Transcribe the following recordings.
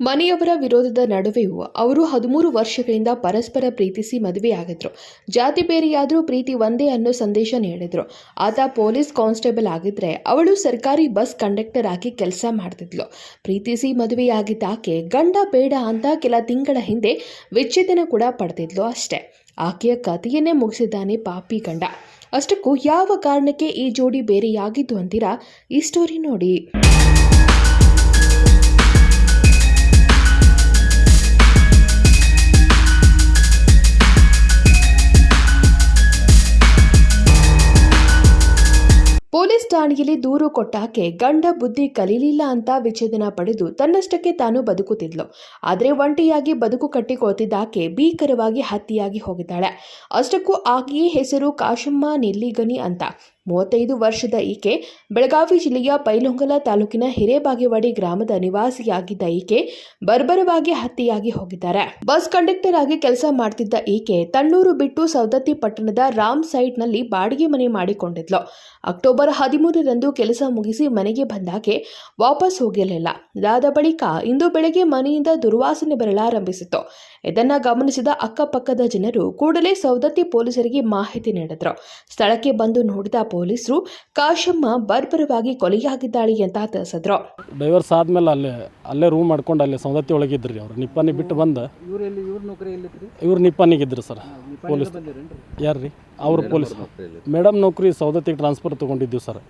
ಮನೆಯವರ ವಿರೋಧದ ನಡುವೆಯೂ ಅವರು ಹದಿಮೂರು ವರ್ಷಗಳಿಂದ ಪರಸ್ಪರ ಪ್ರೀತಿಸಿ ಮದುವೆಯಾಗಿದ್ರು. ಜಾತಿ ಬೇರೆಯಾದರೂ ಪ್ರೀತಿ ಒಂದೇ ಅನ್ನೋ ಸಂದೇಶ ನೀಡಿದ್ರು. ಆತ ಪೊಲೀಸ್ ಕಾನ್ಸ್ಟೇಬಲ್ ಆಗಿದ್ರೆ ಅವಳು ಸರ್ಕಾರಿ ಬಸ್ ಕಂಡಕ್ಟರ್ ಆಗಿ ಕೆಲಸ ಮಾಡ್ತಿದ್ಲು. ಪ್ರೀತಿಸಿ ಮದುವೆಯಾಗಿದ್ದ ಆಕೆ ಗಂಡ ಬೇಡ ಅಂತ ಕೆಲ ತಿಂಗಳ ಹಿಂದೆ ವಿಚ್ಛೇದನ ಕೂಡ ಪಡೆದಿದ್ಲು ಅಷ್ಟೇ. ಆಕೆಯ ಕಥೆಯನ್ನೇ ಮುಗಿಸಿದ್ದಾನೆ ಪಾಪಿ ಗಂಡ. ಅಷ್ಟಕ್ಕೂ ಯಾವ ಕಾರಣಕ್ಕೆ ಈ ಜೋಡಿ ಬೇರೆಯಾಗಿದ್ದು ಅಂತೀರಾ? ಈ ಸ್ಟೋರಿ ನೋಡಿ. ಪೊಲೀಸ್ ಠಾಣೆಯಲ್ಲಿ ದೂರು ಕೊಟ್ಟಾಕೆ ಗಂಡ ಬುದ್ಧಿ ಕಲೀಲಿಲ್ಲ ಅಂತ ವಿಚ್ಛೇದನ ಪಡೆದು ತನ್ನಷ್ಟಕ್ಕೆ ತಾನು ಬದುಕುತ್ತಿದ್ಲು. ಆದರೆ ಒಂಟಿಯಾಗಿ ಬದುಕು ಕಟ್ಟಿಕೊಳ್ತಿದ್ದಾಕೆ ಭೀಕರವಾಗಿ ಹತ್ಯೆಯಾಗಿ ಹೋಗಿದ್ದಾಳೆ. ಅಷ್ಟಕ್ಕೂ ಆಕೆಯೇ ಹೆಸರು ಕಾಶಮ್ಮ ನೆಲ್ಲಿಗನಿ ಅಂತ. ಮೂವತ್ತೈದು ವರ್ಷದ ಈಕೆ, ಬೆಳಗಾವಿ ಜಿಲ್ಲೆಯ ಪೈಲೊಂಗಲ ತಾಲೂಕಿನ ಹಿರೇಬಾಗೇವಾಡಿ ಗ್ರಾಮದ ನಿವಾಸಿಯಾಗಿದ್ದ ಈಕೆ ಬರ್ಬರವಾಗಿ ಹತ್ಯೆಯಾಗಿ ಹೋಗಿದ್ದಾರೆ. ಬಸ್ ಕಂಡಕ್ಟರ್ ಆಗಿ ಕೆಲಸ ಮಾಡ್ತಿದ್ದ ಈಕೆ ತಣ್ಣೂರು ಬಿಟ್ಟು ಸವದತ್ತಿ ಪಟ್ಟಣದ ರಾಮ್ ಸೈಟ್ನಲ್ಲಿ ಬಾಡಿಗೆ ಮನೆ ಮಾಡಿಕೊಂಡಿದ್ಲು. ಅಕ್ಟೋಬರ್ ಹದಿಮೂರರಂದು ಕೆಲಸ ಮುಗಿಸಿ ಮನೆಗೆ ಬಂದಾಕೆ ವಾಪಸ್ ಹೋಗಿರಲಿಲ್ಲ ಇದಾದ ಬಳಿಕ ಇಂದು ಬೆಳಗ್ಗೆ ಮನೆಯಿಂದ ದುರ್ವಾಸನೆ ಬರಲಾರಂಭಿಸಿತು ಇದನ್ನ ಗಮನಿಸಿದ ಅಕ್ಕಪಕ್ಕದ ಜನರು ಕೂಡಲೇ ಸವದತ್ತಿ ಪೊಲೀಸರಿಗೆ ಮಾಹಿತಿ ನೀಡಿದ್ರು. ಸ್ಥಳಕ್ಕೆ ಬಂದು ನೋಡಿದ ಪೊಲೀಸರು ಕಾಶಮ್ಮ ಬರ್ಬರವಾಗಿ ಕೊಲೆಯಾಗಿದ್ದಾಳೆ ಅಂತ ತಿಳಿಸಿದ್ರು. ಡೈವರ್ಸ್ ಆದ್ಮೇಲೆ ಅಲ್ಲೇ ಅಲ್ಲೇ ರೂಮ್ ಮಾಡ್ಕೊಂಡು ಅಲ್ಲೇ ಸೌದತ್ತಿ ಒಳಗಿದ್ರಿ ಅವ್ರು. ನಿಪ್ಪಾನಿ ಬಿಟ್ಟು ಬಂದು. ಇವ್ರು ನಿಪ್ಪಾನಿಗಿದ್ರು ಸರ್. ಪೊಲೀಸ್. ಯಾರ್ರಿ? ಯಾರು ರೀ ಅವ್ರು ಪೊಲೀಸ್ ಮೇಡಮ್ ನೌಕರಿ ಸೌದತ್ತಿಗೆ ಟ್ರಾನ್ಸ್ಫರ್ ತಗೊಂಡಿದ್ದೀವಿ ಸರ್.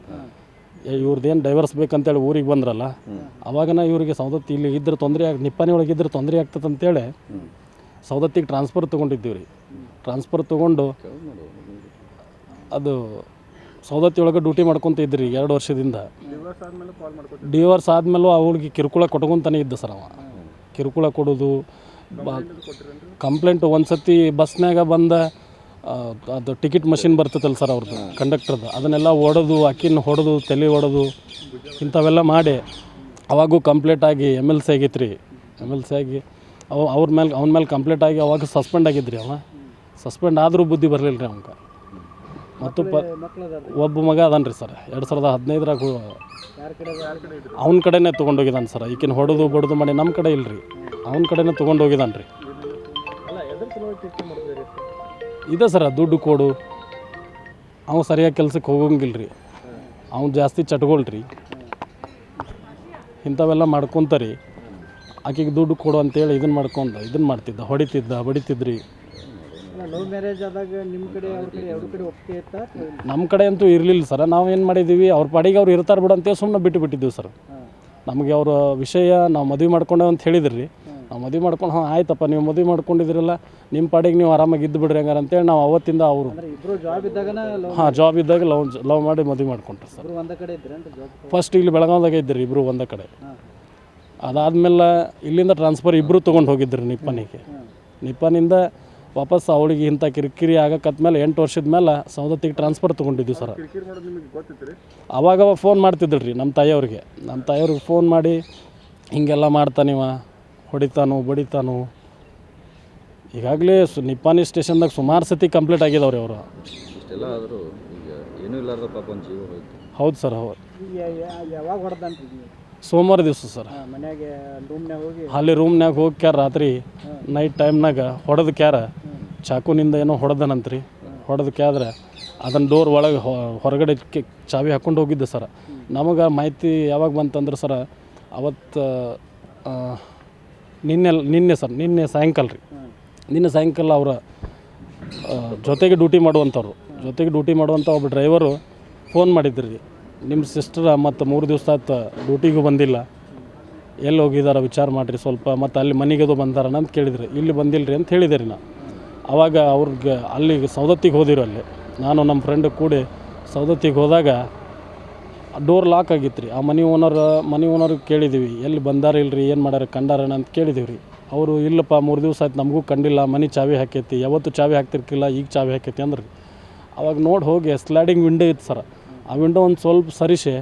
ಇವ್ರದ್ದೇನು ಡೈವರ್ಸ್ ಬೇಕಂತೇಳಿ ಊರಿಗೆ ಬಂದ್ರಲ್ಲ, ಅವಾಗನ ಇವರಿಗೆ ಸೌದತ್ತಿ ಇಲ್ಲಿ ಇದ್ರೆ ತೊಂದರೆ ಆಗಿ, ನಿಪ್ಪಾನಿ ಒಳಗೆ ಇದ್ರೆ ತೊಂದರೆ ಆಗ್ತದೆ ಅಂತೇಳಿ ಸೌದತ್ತಿಗೆ ಟ್ರಾನ್ಸ್ಫರ್ ತೊಗೊಂಡಿದ್ದೀವಿ ರೀ ಟ್ರಾನ್ಸ್ಫರ್ ತೊಗೊಂಡು ಅದು ಸವದತ್ತಿ ಒಳಗೆ ಡ್ಯೂಟಿ ಮಾಡ್ಕೊತ ಇದ್ರಿ ಎರಡು ವರ್ಷದಿಂದ. ಡಿವರ್ಸ್ ಆದ್ಮೇಲೆ ಅವಳಿಗೆ ಕಿರುಕುಳ ಕೊಟ್ಕೊಂತಾನೆ ಇದ್ದ ಸರ್ ಅವ. ಕಿರುಕುಳ ಕೊಡೋದು ಕಂಪ್ಲೇಂಟ್ ಒಂದು ಸತಿ ಬಸ್ನಾಗ ಬಂದ ಅದು ಟಿಕೆಟ್ ಮಷಿನ್ ಬರ್ತೈತಲ್ಲ ಸರ್ ಅವ್ರದ್ದು ಕಂಡಕ್ಟರ್ದು. ಅದನ್ನೆಲ್ಲ ಹೊಡೆದು ಅಕ್ಕಿನ ಹೊಡೆದು, ತಲೆ ಹೊಡೆದು ಇಂಥವೆಲ್ಲ ಮಾಡಿ. ಅವಾಗೂ ಕಂಪ್ಲೇಂಟ್ ಆಗಿ ಎಂ ಎಲ್ ಸಿ ಆಗಿತ್ತು ರೀ ಎಂ ಎಲ್ ಸಿ ಆಗಿ ಅವ, ಅವ್ರ ಮೇಲೆ ಅವನ ಮೇಲೆ ಕಂಪ್ಲೇಂಟ್ ಆಗಿ ಅವಾಗ ಸಸ್ಪೆಂಡ್ ಆಗಿದ್ರಿ ಅವ. ಸಸ್ಪೆಂಡ್ ಆದರೂ ಬುದ್ಧಿ ಬರಲಿಲ್ಲ ರೀ ಅವಂಗೆ. ಮತ್ತು ಪ, ಒಬ್ಬ ಮಗ ಅದಾನ ರೀ ಸರ್. ಎರಡು ಸಾವಿರದ ಹದಿನೈದರಾಗ ಅವನ ಕಡೆನೇ ತೊಗೊಂಡೋಗಿದ್ದಾನೆ ಸರ್. ಈಕಿನ ಹೊಡೆದು, ಬಡ್ದು ಮಾಡಿ ನಮ್ಮ ಕಡೆ ಇಲ್ರಿ. ಅವನ ಕಡೆನೇ ತೊಗೊಂಡೋಗಿದ್ದಾನೆ ರೀ ಇದೆ ಸರ ದುಡ್ಡು ಕೊಡು. ಅವ್ನು ಸರಿಯಾಗಿ ಕೆಲ್ಸಕ್ಕೆ ಹೋಗಂಗಿಲ್ಲ ರೀ ಅವ್ನು ಜಾಸ್ತಿ ಚಟ್ಕೊಳ್ರಿ ಇಂಥವೆಲ್ಲ ಮಾಡ್ಕೊತಾರಿ. ಆಕೆಗೆ ದುಡ್ಡು ಕೊಡು ಅಂತೇಳಿ ಇದನ್ನು ಮಾಡ್ಕೊಂಡು ಇದನ್ನು ಮಾಡ್ತಿದ್ದ ಹೊಡಿತಿದ್ದ ಆದಾಗ ನಿಮ್ಮ ಕಡೆ ಅಂತೂ ಇರಲಿಲ್ಲ ಸರ್. ನಾವು ಏನು ಮಾಡಿದ್ದೀವಿ ಅವ್ರ ಪಾಡಿಗೆ ಅವ್ರು ಇರ್ತಾರೆ ಬಿಡು ಅಂತೇಳಿ ಸುಮ್ಮನೆ ಬಿಟ್ಟು ಬಿಟ್ಟಿದ್ದೀವಿ ಸರ್. ನಮಗೆ ಅವರ ವಿಷಯ ನಾವು ಮದುವೆ ಮಾಡ್ಕೊಂಡೇವೆ ಅಂತ ಹೇಳಿದ್ರಿ. ನಾವು ಮದುವೆ ಮಾಡ್ಕೊಂಡು ಹಾಂ ಆಯ್ತಪ್ಪ ನೀವು ಮದುವೆ ಮಾಡ್ಕೊಂಡಿದ್ರಲ್ಲ ನಿಮ್ಮ ಪಾಡಿಗೆ ನೀವು ಆರಾಮಾಗಿ ಇದ್ದು ಬಿಡ್ರಿ ಹಂಗಾರೆ ಅಂತೇಳಿ ನಾವು ಅವತ್ತಿಂದ ಅವರು. ಇಬ್ರು ಜಾಬ್ ಇದ್ದಾಗ ಹಾಂ ಜಾಬ್ ಇದ್ದಾಗ ಲವ್ ಲವ್ ಮಾಡಿ ಮದುವೆ ಮಾಡ್ಕೊಂಡ್ರಿ ಸರ್. ಇಬ್ರು ಒಂದ ಕಡೆ ಇದ್ರೇನ್ರಿ ಜಾಬ್ ಫಸ್ಟ್ ಇಲ್ಲಿ ಬೆಳಗಾವ್ದಾಗ ಇದ್ರಿ ಇಬ್ಬರು ಒಂದ ಕಡೆ. ಅದಾದ್ಮೇಲೆ ಇಲ್ಲಿಂದ ಟ್ರಾನ್ಸ್ಫರ್ ಇಬ್ಬರು ತೊಗೊಂಡು ಹೋಗಿದ್ರಿ ನಿಪ್ಪನಿಗೆ ನಿಪ್ಪನಿಂದ ವಾಪಸ್ ಅವಳಿಗೆ ಇಂಥ ಕಿರಿಕಿರಿ ಆಗಕ್ಕತ್ಮೇಲೆ ಎಂಟು ವರ್ಷದ ಮೇಲೆ ಸೌದತ್ತಿಗೆ ಟ್ರಾನ್ಸ್ಫರ್ ತೊಗೊಂಡಿದ್ವಿ ಸರ್. ಅವಾಗ ಫೋನ್ ಮಾಡ್ತಿದ್ಳು ರೀ ನಮ್ಮ ತಾಯಿಯವ್ರಿಗೆ. ನಮ್ಮ ತಾಯಿಯವ್ರಿಗೆ ಫೋನ್ ಮಾಡಿ ಹಿಂಗೆಲ್ಲ ಮಾಡ್ತಾನಿವ ಹೊಡಿತಾನು ಬಡಿತಾನೋ. ಈಗಾಗಲೇ ಸು ನಿಪ್ಪಾನಿ ಸ್ಟೇಷನ್ದಾಗ ಸುಮಾರು ಸತಿ ಕಂಪ್ಲೀಟ್ ಆಗಿದಾವ್ರಿ ಅವರು. ಇಷ್ಟೆಲ್ಲ ಆದರೂ ಈಗ ಏನೂ ಇಲ್ಲಾರ್ದ ಪಾಪ ಒಂದು ಜೀವ ಹೋಯ್ತು. ಹೌದು ಸರ್ ಹೌದು. ಯಾವಾಗ ಹೊಡೆದಂತ ಸೋಮವಾರ ದಿವಸ ಸರ್. ಮನ್ಯಾಗ ರೂಮ್ನ್ಯಾಗ ಹೋಗಿ? ಅಲ್ಲಿ ರೂಮ್ನಾಗ ಹೋಗಿ ಕ್ಯಾರ ರಾತ್ರಿ ನೈಟ್ ಟೈಮ್ನಾಗ ಹೊಡೆದು ಕ್ಯಾರ ಚಾಕುನಿಂದ ಏನೋ ಹೊಡೆದನಂತ್ರಿ. ಹೊಡೆದು ಕ್ಯಾದ್ರೆ ಅದನ್ನ ಡೋರ್ ಒಳಗೆ ಹೊರಗಡೆ ಕೆ- ಚಾವಿ ಹಾಕ್ಕೊಂಡು ಹೋಗಿದ್ದೆ ಸರ್. ನಮಗೆ ಮಾಹಿತಿ ಯಾವಾಗ ಬಂತಂದ್ರೆ ಸರ್ ಅವತ್ತು ನಿನ್ನೆ ನಿನ್ನೆ ಸರ್, ನಿನ್ನೆ ಸಾಯಂಕಾಲ ರೀ. ನಿನ್ನೆ ಸಾಯಂಕಾಲ ಅವರ ಜೊತೆಗೆ ಡ್ಯೂಟಿ ಮಾಡುವಂಥವ್ರು, ಜೊತೆಗೆ ಡ್ಯೂಟಿ ಮಾಡುವಂಥ ಒಬ್ಬ ಡ್ರೈವರು ಫೋನ್ ಮಾಡಿದ್ರಿ ನಿಮ್ಮ ಸಿಸ್ಟರ್ ಮತ್ತು ಮೂರು ದಿವಸ ಆಯ್ತು ಡ್ಯೂಟಿಗೂ ಬಂದಿಲ್ಲ. ಎಲ್ಲಿ ಹೋಗಿದಾರ ವಿಚಾರ ಮಾಡಿರಿ ಸ್ವಲ್ಪ, ಮತ್ತು ಅಲ್ಲಿ ಮನೆಗೆದು ಬಂದಾರಣ ಅಂತ ಕೇಳಿದ್ರಿ. ಇಲ್ಲಿ ಬಂದಿಲ್ಲ ರೀ ಅಂತ ಹೇಳಿದೆ ರೀ ನಾ. ಅವಾಗ ಅವ್ರಿಗೆ ಅಲ್ಲಿಗೆ ಸೌದತ್ತಿಗೆ ಹೋದಿರು ಅಲ್ಲಿ. ನಾನು ನಮ್ಮ ಫ್ರೆಂಡ್ ಕೂಡಿ ಸೌದತ್ತಿಗೆ ಹೋದಾಗ ಡೋರ್ ಲಾಕ್ ಆಗಿತ್ತು ರೀ ಆ ಮನೆ ಓನರ್ ಮನೆ ಓನರ್ಗೆ ಕೇಳಿದ್ದೀವಿ ಎಲ್ಲಿ ಬಂದಾರ ಇಲ್ರಿ, ಏನು ಮಾಡ್ಯಾರ ಕಂಡಾರಣ ಅಂತ ಕೇಳಿದ್ದೀವಿ ರೀ ಅವರು, ಇಲ್ಲಪ್ಪ, ಮೂರು ದಿವಸ ಆಯ್ತು ನಮಗೂ ಕಂಡಿಲ್ಲ, ಮನೆ ಚಾವಿ ಹಾಕೈತಿ, ಯಾವತ್ತು ಚಾವಿ ಹಾಕ್ತಿರ್ಕಿಲ್ಲ, ಈಗ ಚಾವಿ ಹಾಕೈತಿ ಅಂದ್ರೆ. ಅವಾಗ ನೋಡಿ ಹೋಗಿ ಸ್ಲೈಡಿಂಗ್ ವಿಂಡೋ ಇತ್ತು ಸರ್. ಆ ವಿಂಡೋ ಒಂದು ಸ್ವಲ್ಪ ಸರಿಸಿ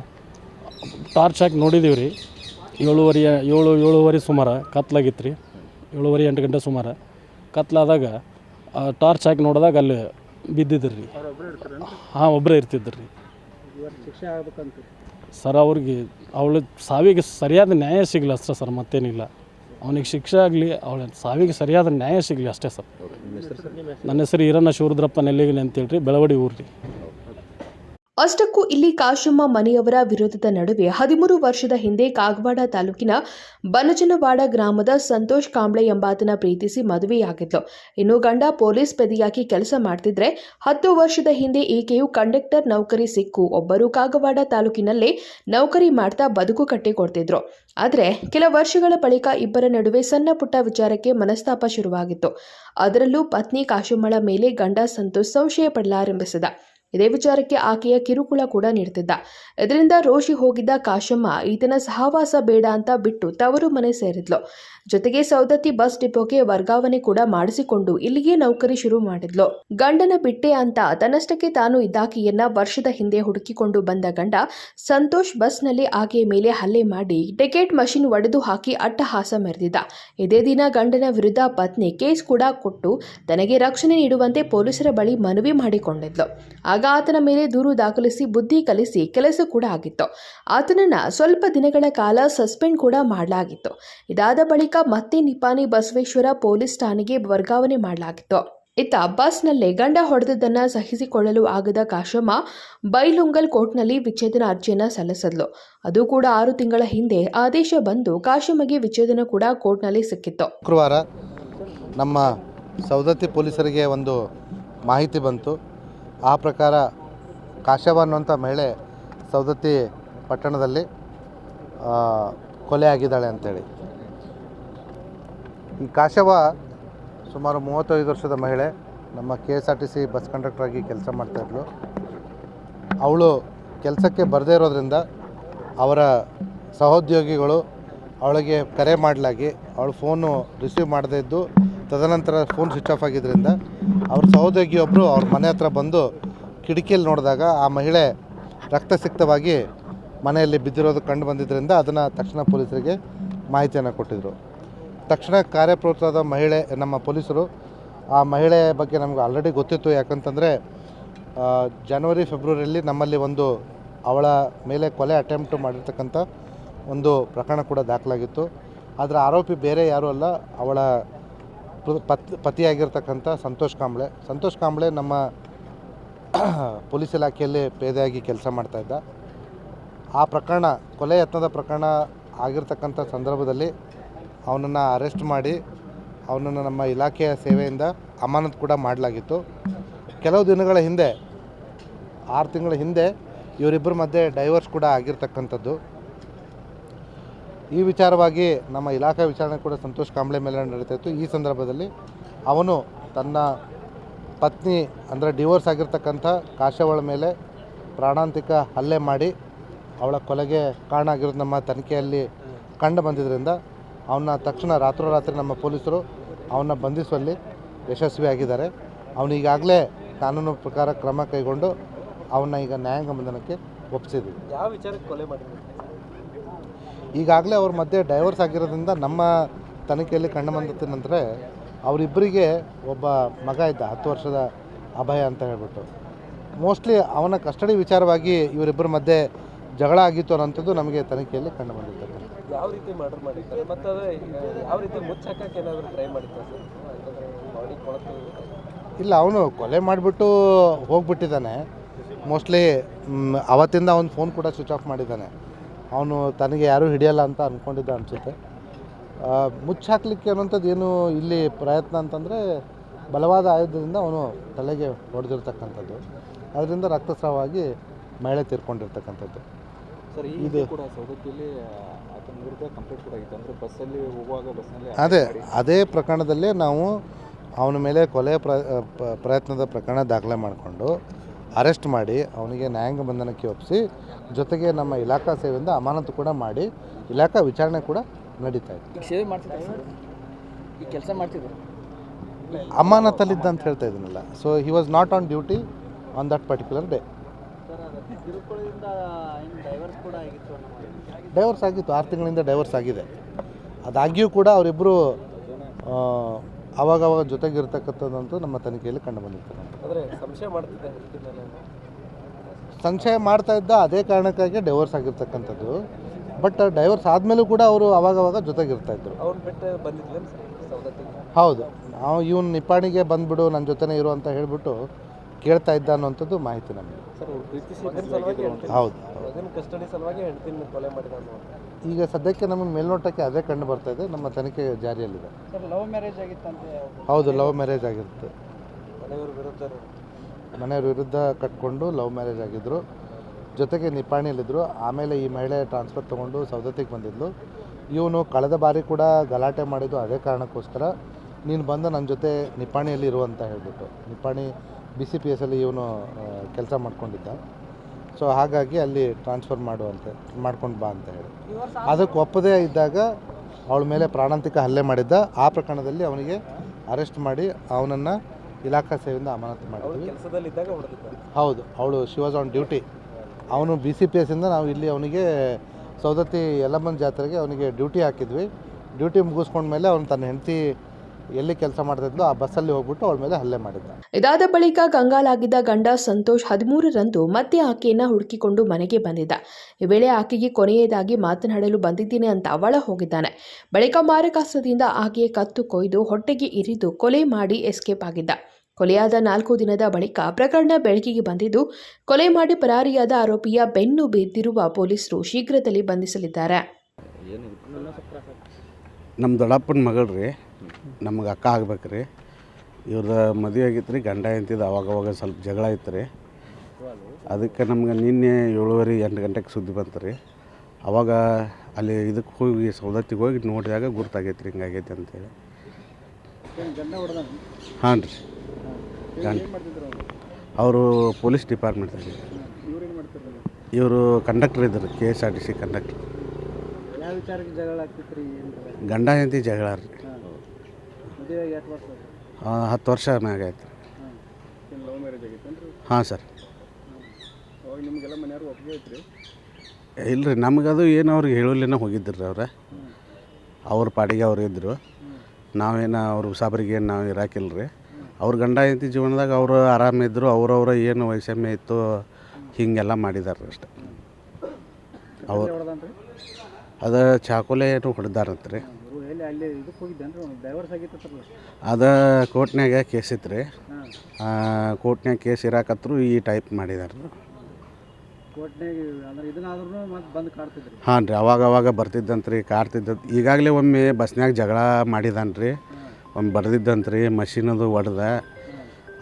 ಟಾರ್ಚ್ ಹಾಕಿ ನೋಡಿದ್ದೀವಿ ರೀ ಏಳುವರೆ, ಏಳು, ಏಳುವರೆ ಸುಮಾರು ಕತ್ಲಾಗಿತ್ತು ರೀ ಏಳುವರೆ, ಎಂಟು ಗಂಟೆ ಸುಮಾರು. ಕತ್ಲಾದಾಗ ಟಾರ್ಚ್ ಹಾಕಿ ನೋಡಿದಾಗ ಅಲ್ಲಿ ಬಿದ್ದಿದ್ರಿ. ಹಾಂ ಒಬ್ಬರೇ ಇರ್ತಿದ್ರಿ. ಶಿಕ್ಷೆ ಆಗ್ಬೇಕಂತ. ಸರ್ ಅವ್ರಿಗೆ ಅವಳ ಸಾವಿಗೆ ಸರಿಯಾದ ನ್ಯಾಯ ಸಿಗಲಿ ಅಷ್ಟೇ ಸರ್ ಮತ್ತೇನಿಲ್ಲ. ಅವನಿಗೆ ಶಿಕ್ಷೆ ಆಗಲಿ ಅವಳ ಸಾವಿಗೆ ಸರಿಯಾದ ನ್ಯಾಯ ಸಿಗಲಿ ಅಷ್ಟೇ ಸರ್. ನನ್ನ ಹೆಸರು ಈರಣ್ಣ ಶಿವರುದ್ರಪ್ಪ ನೆಲ್ಲಿಗಿನಿ ಅಂತೇಳಿ ಬೆಳವಡಿ ಊರು ರೀ ಅಷ್ಟಕ್ಕೂ ಇಲ್ಲಿ ಕಾಶಮ್ಮ ಮನೆಯವರ ವಿರೋಧದ ನಡುವೆ ಹದಿಮೂರು ವರ್ಷದ ಹಿಂದೆ ಕಾಗವಾಡ ತಾಲೂಕಿನ ಬನಜನವಾಡ ಗ್ರಾಮದ ಸಂತೋಷ್ ಕಾಂಬ್ಳೆ ಎಂಬಾತನ ಪ್ರೀತಿಸಿ ಮದುವೆಯಾಗಿದ್ಲು. ಇನ್ನು ಗಂಡ ಪೊಲೀಸ್ ಪೆದಿಯಾಗಿ ಕೆಲಸ ಮಾಡ್ತಿದ್ರೆ ಹತ್ತು ವರ್ಷದ ಹಿಂದೆ ಈಕೆಯು ಕಂಡಕ್ಟರ್ ನೌಕರಿ ಸಿಕ್ಕು. ಒಬ್ಬರು ಕಾಗವಾಡ ತಾಲೂಕಿನಲ್ಲೇ ನೌಕರಿ ಮಾಡ್ತಾ ಬದುಕು ಕಟ್ಟಿಕೊಡ್ತಿದ್ರು. ಆದರೆ ಕೆಲ ವರ್ಷಗಳ ಬಳಿಕ ಇಬ್ಬರ ನಡುವೆ ಸಣ್ಣ ಪುಟ್ಟ ವಿಚಾರಕ್ಕೆ ಮನಸ್ತಾಪ ಶುರುವಾಗಿತ್ತು. ಅದರಲ್ಲೂ ಪತ್ನಿ ಕಾಶಮ್ಮಳ ಮೇಲೆ ಗಂಡ ಸಂತೋಷ್ ಸಂಶಯ ಪಡಲಾರಂಭಿಸಿದ. ಇದೇ ವಿಚಾರಕ್ಕೆ ಆಕೆಯ ಕಿರುಕುಳ ಕೂಡ ನೀಡುತ್ತಿದ್ದ. ಇದರಿಂದ ರೋಷಿ ಹೋಗಿದ್ದ ಕಾಶಮ್ಮ, ಈತನ ಸಹವಾಸ ಬೇಡ ಅಂತ ಬಿಟ್ಟು ತವರು ಮನೆ ಸೇರಿದ್ಲು. ಜೊತೆಗೆ ಸೌದತ್ತಿ ಬಸ್ ಡಿಪೋಗೆ ವರ್ಗಾವಣೆ ಕೂಡ ಮಾಡಿಸಿಕೊಂಡು ಇಲ್ಲಿಗೆ ನೌಕರಿ ಶುರು ಮಾಡಿದ್ಲು. ಗಂಡನ ಬಿಟ್ಟೆ ಅಂತ ತನ್ನಷ್ಟಕ್ಕೆ ತಾನು ಇದ್ದಾಕೆಯನ್ನ ವರ್ಷದ ಹಿಂದೆ ಹುಡುಕಿಕೊಂಡು ಬಂದ ಗಂಡ ಸಂತೋಷ್ ಬಸ್ನಲ್ಲಿ ಆಕೆಯ ಮೇಲೆ ಹಲ್ಲೆ ಮಾಡಿ ಟಿಕೆಟ್ ಮಷಿನ್ ಒಡೆದು ಹಾಕಿ ಅಟ್ಟಹಾಸ ಮೆರೆದಿದ್ದ. ಇದೇ ದಿನ ಗಂಡನ ವಿರುದ್ಧ ಪತ್ನಿ ಕೇಸ್ ಕೂಡ ಕೊಟ್ಟು ತನಗೆ ರಕ್ಷಣೆ ನೀಡುವಂತೆ ಪೊಲೀಸರ ಬಳಿ ಮನವಿ ಮಾಡಿಕೊಂಡಿದ್ಲು. ಆಗ ಆತನ ಮೇಲೆ ದೂರು ದಾಖಲಿಸಿ ಬುದ್ಧಿ ಕಲಿಸಿ ಕೆಲಸ ಕೂಡ ಆಗಿತ್ತು. ಆತನನ್ನ ಸ್ವಲ್ಪ ದಿನಗಳ ಕಾಲ ಸಸ್ಪೆಂಡ್ ಕೂಡ ಮಾಡಲಾಗಿತ್ತು. ಇದಾದ ಬಳಿಕ ಮತ್ತೆ ನಿಪಾನಿ ಬಸವೇಶ್ವರ ಪೊಲೀಸ್ ಠಾಣೆಗೆ ವರ್ಗಾವಣೆ ಮಾಡಲಾಗಿತ್ತು. ಇತ್ತ ಬಸ್ನಲ್ಲೇ ಗಂಡ ಹೊಡೆದದ್ದನ್ನ ಸಹಿಸಿಕೊಳ್ಳಲು ಆಗದ ಕಾಶಮ್ಮ ಬೈಲುಂಗಲ್ ಕೋರ್ಟ್ನಲ್ಲಿ ವಿಚ್ಛೇದನ ಅರ್ಜಿಯನ್ನ ಸಲ್ಲಿಸಿದ್ಲು. ಅದು ಕೂಡ ಆರು ತಿಂಗಳ ಹಿಂದೆ ಆದೇಶ ಬಂದು ಕಾಶಮ್ಮಗೆ ವಿಚ್ಛೇದನ ಕೂಡ ಕೋರ್ಟ್ನಲ್ಲಿ ಸಿಕ್ಕಿತ್ತು. ಶುಕ್ರವಾರ ನಮ್ಮ ಸೌದತ್ತಿ ಪೊಲೀಸರಿಗೆ ಒಂದು ಮಾಹಿತಿ ಬಂತು. ಆ ಪ್ರಕಾರ ಕಾಶವ ಅನ್ನುವಂಥ ಮಹಿಳೆ ಸವದತ್ತಿ ಪಟ್ಟಣದಲ್ಲಿ ಕೊಲೆ ಆಗಿದ್ದಾಳೆ ಅಂಥೇಳಿ ಈ ಕಾಶವ ಸುಮಾರು ಮೂವತ್ತೈದು ವರ್ಷದ ಮಹಿಳೆ, ನಮ್ಮ K S R T C bus ಕಂಡಕ್ಟರಾಗಿ ಕೆಲಸ ಮಾಡ್ತಾಯಿದ್ಳು ಅವಳು ಕೆಲಸಕ್ಕೆ ಬರದೇ ಇರೋದ್ರಿಂದ ಅವರ ಸಹೋದ್ಯೋಗಿಗಳು ಅವಳಿಗೆ ಕರೆ ಮಾಡಲಾಗಿ ಅವಳು ಫೋನು ರಿಸೀವ್ ಮಾಡದೇ ಇದ್ದು ತದನಂತರ ಫೋನ್ ಸ್ವಿಚ್ ಆಫ್ ಆಗಿದ್ದರಿಂದ ಅವ್ರ ಸಹೋದ್ಯೋಗಿಯೊಬ್ಬರು ಅವ್ರ ಮನೆ ಹತ್ರ ಬಂದು ಕಿಟಕಿಯಲ್ಲಿ ನೋಡಿದಾಗ ಆ ಮಹಿಳೆ ರಕ್ತಸಿಕ್ತವಾಗಿ ಮನೆಯಲ್ಲಿ ಬಿದ್ದಿರೋದು ಕಂಡು ಬಂದಿದ್ದರಿಂದ ಅದನ್ನು ತಕ್ಷಣ ಪೊಲೀಸರಿಗೆ ಮಾಹಿತಿಯನ್ನು ಕೊಟ್ಟಿದ್ದರು ತಕ್ಷಣ ಕಾರ್ಯಪ್ರವೃತ್ತರಾದ ಮಹಿಳೆ, ನಮ್ಮ ಪೊಲೀಸರು, ಆ ಮಹಿಳೆ ಬಗ್ಗೆ ನಮ್ಗೆ ಆಲ್ರೆಡಿ ಗೊತ್ತಿತ್ತು ಯಾಕಂತಂದರೆ ಜನವರಿ ಫೆಬ್ರವರಿಯಲ್ಲಿ ನಮ್ಮಲ್ಲಿ ಒಂದು ಅವಳ ಮೇಲೆ ಕೊಲೆ ಅಟೆಂಪ್ಟ್ ಮಾಡಿರ್ತಕ್ಕಂಥ ಒಂದು ಪ್ರಕರಣ ಕೂಡ ದಾಖಲಾಗಿತ್ತು. ಅದರ ಆರೋಪಿ ಬೇರೆ ಯಾರೂ ಅಲ್ಲ, ಅವಳ ಪತ್ ಪತಿಯಾಗಿರ್ತಕ್ಕಂಥ ಸಂತೋಷ್ ಕಾಂಬ್ಳೆ. ಸಂತೋಷ್ ಕಾಂಬ್ಳೆ ನಮ್ಮ ಪೊಲೀಸ್ ಇಲಾಖೆಯಲ್ಲಿ ಪೇದೆಯಾಗಿ ಕೆಲಸ ಮಾಡ್ತಾಯಿದ್ದ ಆ ಪ್ರಕರಣ, ಕೊಲೆ ಯತ್ನದ ಪ್ರಕರಣ ಆಗಿರ್ತಕ್ಕಂಥ ಸಂದರ್ಭದಲ್ಲಿ ಅವನನ್ನು ಅರೆಸ್ಟ್ ಮಾಡಿ, ಅವನನ್ನು ನಮ್ಮ ಇಲಾಖೆಯ ಸೇವೆಯಿಂದ ಅಮಾನತು ಕೂಡ ಮಾಡಲಾಗಿತ್ತು. ಕೆಲವು ದಿನಗಳ ಹಿಂದೆ, ಆರು ತಿಂಗಳ ಹಿಂದೆ ಇವರಿಬ್ಬರ ಮಧ್ಯೆ ಡೈವರ್ಸ್ ಕೂಡ ಆಗಿರ್ತಕ್ಕಂಥದ್ದು. ಈ ವಿಚಾರವಾಗಿ ನಮ್ಮ ಇಲಾಖಾ ವಿಚಾರಣೆ ಕೂಡ ಸಂತೋಷ್ ಕಾಂಬ್ಳೆ ಮೇಲೆ ನಡೀತಾ ಇತ್ತು. ಈ ಸಂದರ್ಭದಲ್ಲಿ ಅವನು ತನ್ನ ಪತ್ನಿ ಅಂದರೆ ಡಿವೋರ್ಸ್ ಆಗಿರ್ತಕ್ಕಂಥ ಕಾಶವಳ ಮೇಲೆ ಪ್ರಾಣಾಂತಿಕ ಹಲ್ಲೆ ಮಾಡಿ ಅವಳ ಕೊಲೆಗೆ ಕಾರಣ ಆಗಿರೋದು ನಮ್ಮ ತನಿಖೆಯಲ್ಲಿ ಕಂಡು ಬಂದಿದ್ದರಿಂದ ಅವನ್ನ ತಕ್ಷಣ ರಾತ್ರೋರಾತ್ರಿ ನಮ್ಮ ಪೊಲೀಸರು ಅವನ್ನ ಬಂಧಿಸುವಲ್ಲಿ ಯಶಸ್ವಿಯಾಗಿದ್ದಾರೆ ಅವನಿಗಾಗಲೇ ಕಾನೂನು ಪ್ರಕಾರ ಕ್ರಮ ಕೈಗೊಂಡು ಅವನ್ನ ಈಗ ನ್ಯಾಯಾಂಗ ಬಂಧನಕ್ಕೆ ಒಪ್ಪಿಸಿದ್ವಿ. ಯಾವ ವಿಚಾರಕ್ಕೆ ಕೊಲೆ ಮಾಡಿದ್ರು? ಈಗಾಗಲೇ ಅವ್ರ ಮಧ್ಯೆ ಡೈವರ್ಸ್ ಆಗಿರೋದ್ರಿಂದ ನಮ್ಮ ತನಿಖೆಯಲ್ಲಿ ಕಂಡು ಬಂದಿದ್ದ ನಂತರ ಅವರಿಬ್ಬರಿಗೆ ಒಬ್ಬ ಮಗ ಇದ್ದ ಹತ್ತು ವರ್ಷದ ಅಭಯ ಅಂತ ಹೇಳ್ಬಿಟ್ಟು. ಮೋಸ್ಟ್ಲಿ ಅವನ ಕಸ್ಟಡಿ ವಿಚಾರವಾಗಿ ಇವರಿಬ್ಬರ ಮಧ್ಯೆ ಜಗಳ ಆಗಿತ್ತು ಅನ್ನೋಂಥದ್ದು ನಮಗೆ ತನಿಖೆಯಲ್ಲಿ ಕಂಡು ಬಂದಿತ್ತು ಯಾವ ರೀತಿ ಮರ್ಡರ್ ಮಾಡಿದ್ದಾರೆ? ಮತ್ತು ಅದು ಯಾವ ರೀತಿ ಮುಚ್ಚಾಕಕ್ಕೆ ಏನಾದರೂ ಟ್ರೈ ಮಾಡಿದ್ದಾರೆ ಸರ್? ಬಾಡಿ ಕೊಳತು ಇಲ್ಲ ಅವನು ಕೊಲೆ ಮಾಡಿಬಿಟ್ಟು ಹೋಗ್ಬಿಟ್ಟಿದ್ದಾನೆ. ಮೋಸ್ಟ್ಲಿ ಅವತ್ತಿಂದ ಅವನು ಫೋನ್ ಕೂಡ ಸ್ವಿಚ್ ಆಫ್ ಮಾಡಿದ್ದಾನೆ. ಅವನು ತನಗೆ ಯಾರೂ ಹಿಡಿಯಲ್ಲ ಅಂತ ಅಂದ್ಕೊಂಡಿದ್ದ ಅನಿಸುತ್ತೆ. ಮುಚ್ಚಾಕ್ಲಿಕ್ಕೆ ಅನ್ನೋಂಥದ್ದು ಏನು ಇಲ್ಲಿ ಪ್ರಯತ್ನ ಅಂತಂದರೆ ಬಲವಾದ ಆಯುಧದಿಂದ ಅವನು ತಲೆಗೆ ಹೊಡೆದಿರ್ತಕ್ಕಂಥದ್ದು. ಅದರಿಂದ ರಕ್ತಸ್ರಾವವಾಗಿ ಮಹಿಳೆ ತೀರ್ಕೊಂಡಿರ್ತಕ್ಕಂಥದ್ದು. ಸರ್ ಇದು- ಅದೇ ಅದೇ ಪ್ರಕರಣದಲ್ಲೇ ನಾವು ಅವನ ಮೇಲೆ ಕೊಲೆ ಪ್ರ ಪ್ರಯತ್ನದ ಪ್ರಕರಣ ದಾಖಲೆ ಮಾಡಿಕೊಂಡು ಅರೆಸ್ಟ್ ಮಾಡಿ ಅವನಿಗೆ ನ್ಯಾಯಾಂಗ ಬಂಧನಕ್ಕೆ ಒಪ್ಪಿಸಿ ಜೊತೆಗೆ ನಮ್ಮ ಇಲಾಖಾ ಸೇವೆಯಿಂದ ಅಮಾನತು ಕೂಡ ಮಾಡಿ ಇಲಾಖಾ ವಿಚಾರಣೆ ಕೂಡ ನಡೀತಾ ಇದೆ. ಸೇವೆ ಮಾಡ್ತಿದ್ದಾರೆ ಈ ಕೆಲಸ ಮಾಡ್ತಿದ್ರು? ಅಮಾನತಲ್ಲಿದ್ದ ಅಂತ ಹೇಳ್ತಾ ಇದ್ದೀನಲ್ಲ so he was not on duty on that particular day divorce ಆಗಿತ್ತು ಆರು ತಿಂಗಳಿಂದ ಡೈವರ್ಸ್ ಆಗಿದೆ. ಅದಾಗಿಯೂ ಕೂಡ ಅವರಿಬ್ಬರು ಅವಾಗವಾಗ ಜೊತೆಗಿರ್ತಕ್ಕಂಥದ್ದಂತೂ ನಮ್ಮ ತನಿಖೆಯಲ್ಲಿ ಕಂಡು ಬಂದಿತ್ತು ಅಂದರೆ ಸಂಶಯ ಮಾಡ್ತಾ ಇದ್ದ ಅದೇ ಕಾರಣಕ್ಕಾಗಿ ಡೈವರ್ಸ್ ಆಗಿರ್ತಕ್ಕಂಥದ್ದು. ಬಟ್ ಡೈವರ್ಸ್ ಆದಮೇಲೂ ಕೂಡ ಅವರು ಅವಾಗವಾಗ ಜೊತೆಗಿರ್ತಾ ಇದ್ರು. ಹೌದು. ನಾವು ಇವನು ನಿಪ್ಪಾಣಿಗೆ ಬಂದುಬಿಡು ನನ್ನ ಜೊತೆನೇ ಇರು ಅಂತ ಹೇಳಿಬಿಟ್ಟು ಕೇಳ್ತಾ ಇದ್ದ ಅನ್ನೋಂಥದ್ದು ಮಾಹಿತಿ ನಮಗೆ. ಹೌದು. ಮಗನ ಕಸ್ಟಡಿ ಸಲುವಾಗಿ ಹೆಂಡ್ತಿನ ಕೊಲೆ ಮಾಡಿದ ಅನ್ನುವಂಥ ಈಗ ಸದ್ಯಕ್ಕೆ ನಮ್ಮ ಮೇಲ್ನೋಟಕ್ಕೆ ಅದೇ ಕಂಡು ಬರ್ತಾ ಇದೆ. ನಮ್ಮ ತನಿಖೆ ಜಾರಿಯಲ್ಲಿದೆ. ಸರ್ ಲವ್ ಮ್ಯಾರೇಜ್ ಆಗಿತ್ತಂತೆ ಹೌದು ಲವ್ ಮ್ಯಾರೇಜ್ ಆಗಿರುತ್ತೆ. ಮನೆಯವ್ರ ವಿರುದ್ಧ ಕಟ್ಕೊಂಡು ಲವ್ ಮ್ಯಾರೇಜ್ ಆಗಿದ್ದರು ಜೊತೆಗೆ ನಿಪಾಣಿಯಲ್ಲಿದ್ದರು ಆಮೇಲೆ ಈ ಮಹಿಳೆ ಟ್ರಾನ್ಸ್ಫರ್ ತೊಗೊಂಡು ಸೌದತ್ತಿಗೆ ಬಂದಿದ್ಲು. ಇವನು ಕಳೆದ ಬಾರಿ ಕೂಡ ಗಲಾಟೆ ಮಾಡಿದ್ದು ಅದೇ ಕಾರಣಕ್ಕೋಸ್ಕರ. ನೀನು ಬಂದು ನನ್ನ ಜೊತೆ ನಿಪಾಣಿಯಲ್ಲಿ ಇರುವಂತ ಹೇಳಿಬಿಟ್ಟು. ನಿಪ್ಪಾಣಿ ಬಿ ಸಿ ಪಿ ಎಸ್ಸಲ್ಲಿ ಇವನು ಕೆಲಸ ಮಾಡ್ಕೊಂಡಿದ್ದ. ಸೊ ಹಾಗಾಗಿ ಅಲ್ಲಿ ಟ್ರಾನ್ಸ್ಫರ್ ಮಾಡು ಅಂತ ಮಾಡ್ಕೊಂಡು ಬಾ ಅಂತ ಹೇಳಿ. ಅದಕ್ಕೆ ಒಪ್ಪದೇ ಇದ್ದಾಗ ಅವಳ ಮೇಲೆ ಪ್ರಾಣಾಂತಿಕ ಹಲ್ಲೆ ಮಾಡಿದ್ದ. ಆ ಪ್ರಕರಣದಲ್ಲಿ ಅವನಿಗೆ ಅರೆಸ್ಟ್ ಮಾಡಿ ಅವನನ್ನು ಇಲಾಖಾ ಸೇವೆಯಿಂದ ಅಮಾನತು ಮಾಡಿದ್ವಿ. ಹೌದು ಅವಳು ಶಿ ವಾಸ್ ಆನ್ ಡ್ಯೂಟಿ ಅವನು ಬಿ ಸಿ ಪಿ ಎಸ್ಸಿಂದ ನಾವು ಇಲ್ಲಿ ಅವನಿಗೆ ಸೌದತ್ತಿ ಯಲ್ಲಮ್ಮನ ಜಾತ್ರೆಗೆ ಅವನಿಗೆ ಡ್ಯೂಟಿ ಹಾಕಿದ್ವಿ. ಡ್ಯೂಟಿ ಮುಗಿಸ್ಕೊಂಡ್ಮೇಲೆ ಅವನು ತನ್ನ ಹೆಂಡತಿ ಎಲ್ಲಿ ಕೆಲಸ ಮಾಡ್ತಿದ್ಲು ಆ ಬಸ್ಸಲ್ಲಿ ಹೋಗ್ಬಿಟ್ಟು ಅವಳ ಮೇಲೆ ಹಲ್ಲೆ ಮಾಡಿದ್ದ ಇದಾದ ಬಳಿಕ ಕಂಗಾಲಾಗಿದ್ದ ಗಂಡ ಸಂತೋಷ್ ಹದಿಮೂರರಂದು ಮತ್ತೆ ಆಕೆಯನ್ನ ಹುಡುಕಿಕೊಂಡು ಮನೆಗೆ ಬಂದಿದ್ದ. ಈ ವೇಳೆ ಆಕೆಗೆ ಕೊನೆಯದಾಗಿ ಮಾತನಾಡಲು ಬಂದಿದ್ದೀನಿ ಅಂತ ಅವಳ ಹೋಗಿದ್ದಾನೆ. ಬಳಿಕ ಮಾರಕಾಸ್ತ್ರದಿಂದ ಆಕೆಯ ಕತ್ತು ಕೊಯ್ದು ಹೊಟ್ಟೆಗೆ ಇರಿದು ಕೊಲೆ ಮಾಡಿ ಎಸ್ಕೇಪ್ ಆಗಿದ್ದ. ಕೊಲೆಯಾದ ನಾಲ್ಕು ದಿನದ ಬಳಿಕ ಪ್ರಕರಣ ಬೆಳಕಿಗೆ ಬಂದಿದ್ದು ಕೊಲೆ ಮಾಡಿ ಪರಾರಿಯಾದ ಆರೋಪಿಯ ಬೆನ್ನು ಬಿದ್ದಿರುವ ಪೊಲೀಸರು ಶೀಘ್ರದಲ್ಲಿ ಬಂಧಿಸಲಿದ್ದಾರೆ. ನಮ್ಮ ದೊಡ್ಡಪ್ಪನ ಮಗಳು ರೀ. ನಮಗೆ ಅಕ್ಕ ಆಗ್ಬೇಕು ರೀ. ಇವ್ರದ್ದು ಮದುವೆ ಆಗಿತ್ತು ರೀ ಗಂಡ ಎಂತಿದ್ದು ಅವಾಗ ಅವಾಗ ಸ್ವಲ್ಪ ಜಗಳ ಇತ್ತು ರೀ. ಅದಕ್ಕೆ ನಮ್ಗೆ ನಿನ್ನೆ ಏಳುವರೆ ಎಂಟು ಗಂಟೆಗೆ ಸುದ್ದಿ ಬಂತು ರೀ. ಅವಾಗ ಅಲ್ಲಿ ಇದಕ್ಕೆ ಹೋಗಿ ಸೌದತ್ತಿಗೆ ಹೋಗಿ ನೋಡಿದಾಗ ಗುರ್ತಾಗೈತೆ ರೀ ಹಿಂಗಾಗೈತೆ ಅಂತೇಳಿ. ಹಾಂ ರೀ. ಗಂಡ ಅವರು ಪೊಲೀಸ್ ಡಿಪಾರ್ಟ್ಮೆಂಟ್ದಾಗ ಮಾಡ್ತಿದ್ರು ಇವರು ಕಂಡಕ್ಟರ್ ಇದ್ದರು K S R T C conductor. ಗಂಡ ಎಂತಿ ಜಗಳ ರೀ. ಹಾಂ ಎಷ್ಟು ವರ್ಷ ಆಯ್ತು? ಆ, ಹತ್ತು ವರ್ಷ ಹಾಂ ಏನು ಲವ್ ಮ್ಯಾರೇಜ್ ಆಗಿತ್ತೇನು ಹಾಂ ಸರ್. ಅವಾಗ ನಿಮಗೆಲ್ಲ ಮನೆಯವ್ರು ಒಪ್ಪಿಗೆ ಐತ್ರಿ ಇಲ್ಲ ರೀ ನಮಗದು ಏನು ಅವ್ರಿಗೆ ಹೇಳಲಿನ ಹೋಗಿದ್ದರು ರೀ ಅವ್ರು ಅವ್ರ ಪಾಡಿಗೆ ಅವ್ರು ಇದ್ದರು ನಾವೇನು ಅವ್ರ ಸಾಬರಿಗೆ ಏನು ನಾವು ಇರಾಕಿಲ್ಲ ರೀ ಅವ್ರ ಗಂಡ ಐತಿ ಜೀವನದಾಗ ಅವರು ಆರಾಮಿದ್ರು ಅವ್ರವ್ರ ಏನು ವೈಷಮ್ಯ ಇತ್ತು ಹೀಗೆಲ್ಲ ಮಾಡಿದಾರೆ ಅಷ್ಟೆ. ಅವ್ರು ಹೊಡೆದನ್ರಿ? ಅದು ಚಾಕುಲೆ ಏನು ಹೊಡೆದಾರಂತ ರೀ ಅಲ್ಲಿ ಇದಕ್ಕೆ ಡೈವರ್ಸ್ ಆಗಿತ್ತು ಅದು ಕೋರ್ಟ್ನಾಗ ಕೇಸ್ ಇತ್ತು ರೀ. ಕೋರ್ಟ್ನಾಗ ಕೇಸ್ ಇರಾಕತ್ರು ಈ ಟೈಪ್ ಮಾಡಿದಾರೆ ಕೋರ್ಟ್ನಾಗ ಅಂದ್ರೆ ಇದನ್ನಾದ್ರೂ ಮತ್ತೆ ಬಂದು ಕಾಡ್ತಿದ್ರಿ? ಹಾಂ ರೀ ಅವಾಗ ಅವಾಗ ಬರ್ತಿದ್ದಂತ್ರಿ ಕಾಡ್ತಿದ್ದ ಈಗಾಗಲೇ ಒಮ್ಮೆ ಬಸ್ನ್ಯಾಗ ಜಗಳ ಮಾಡಿದಾನ್ರಿ ಒಮ್ಮೆ ಬಡ್ದಿದ್ದಂತ್ರಿ ಮಷೀನದು ಒಡ್ದ.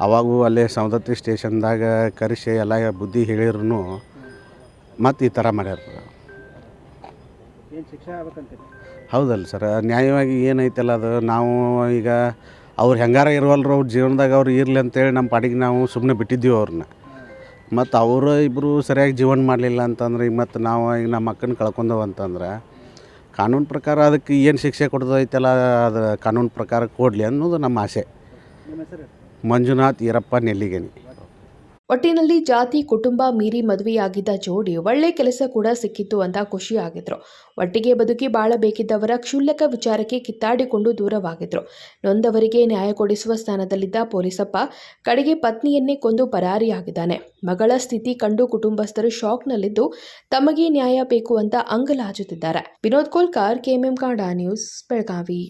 ಅವಾಗೂ ಅಲ್ಲೇ ಸೌದತ್ತಿ ಸ್ಟೇಷನ್ದಾಗ ಕರೆಸಿ ಎಲ್ಲ ಬುದ್ಧಿ ಹೇಳಿದ್ರು ಮತ್ತು ಈ ಥರ ಮಾಡ್ಯಾರ. ಏನು ಶಿಕ್ಷೆ ಆಗ್ಬೇಕಂತೀರಿ ಹೌದಲ್ಲ ಸರ್. ನ್ಯಾಯವಾಗಿ ಏನೈತಲ್ಲ ಅದು? ನಾವು ಈಗ ಅವ್ರು ಹೆಂಗಾರ ಇರುವಲ್ರು ಅವ್ರ ಜೀವನದಾಗ ಅವ್ರು ಇರಲಿ ಅಂತೇಳಿ ನಮ್ಮ ಪಾಡಿಗೆ ನಾವು ಸುಮ್ಮನೆ ಬಿಟ್ಟಿದ್ದೀವಿ ಅವ್ರನ್ನ ಮತ್ತು ಅವರು ಇಬ್ಬರು ಸರಿಯಾಗಿ ಜೀವನ ಮಾಡಲಿಲ್ಲ ಅಂತಂದ್ರೆ ಈಗ ಮತ್ತು ನಾವು ಈಗ ನಮ್ಮ ಅಕ್ಕನ ಕಳ್ಕೊಂಡವು ಅಂತಂದ್ರೆ ಕಾನೂನು ಪ್ರಕಾರ ಅದಕ್ಕೆ ಏನು ಶಿಕ್ಷೆ ಕೊಡ್ದೈತಲ್ಲ ಅದು ಕಾನೂನು ಪ್ರಕಾರ ಕೊಡಲಿ ಅನ್ನೋದು ನಮ್ಮ ಆಸೆ. ಮಂಜುನಾಥ್ ಈರಪ್ಪ ನೆಲ್ಲಿಗೇನಿ ಒಟ್ಟಿನಲ್ಲಿ ಜಾತಿ, ಕುಟುಂಬ ಮೀರಿ ಮದುವೆಯಾಗಿದ್ದ ಜೋಡಿ ಒಳ್ಳೆ ಕೆಲಸ ಕೂಡ ಸಿಕ್ಕಿತ್ತು ಅಂತ ಖುಷಿಯಾಗಿದ್ರು ಒಟ್ಟಿಗೆ ಬದುಕಿ ಬಾಳಬೇಕಿದ್ದವರ ಕ್ಷುಲ್ಲಕ ವಿಚಾರಕ್ಕೆ ಕಿತ್ತಾಡಿಕೊಂಡು ದೂರವಾಗಿದ್ರು. ನೊಂದವರಿಗೆ ನ್ಯಾಯ ಕೊಡಿಸುವ ಸ್ಥಾನದಲ್ಲಿದ್ದ ಪೊಲೀಸಪ್ಪ ಕಡೆಗೆ ಪತ್ನಿಯನ್ನೇ ಕೊಂದು ಪರಾರಿಯಾಗಿದ್ದಾನೆ. ಮಗಳ ಸ್ಥಿತಿ ಕಂಡು ಕುಟುಂಬಸ್ಥರು ಶಾಕ್ನಲ್ಲಿದ್ದು ತಮಗೆ ನ್ಯಾಯ ಬೇಕು ಅಂತ ಅಂಗಲಾಚುತ್ತಿದ್ದಾರೆ. ವಿನೋದ್ ಕೋಲ್ಕಾರ್, ಕೆಎಂಎಂ ಕಾಡಾ ನ್ಯೂಸ್, ಬೆಳಗಾವಿ.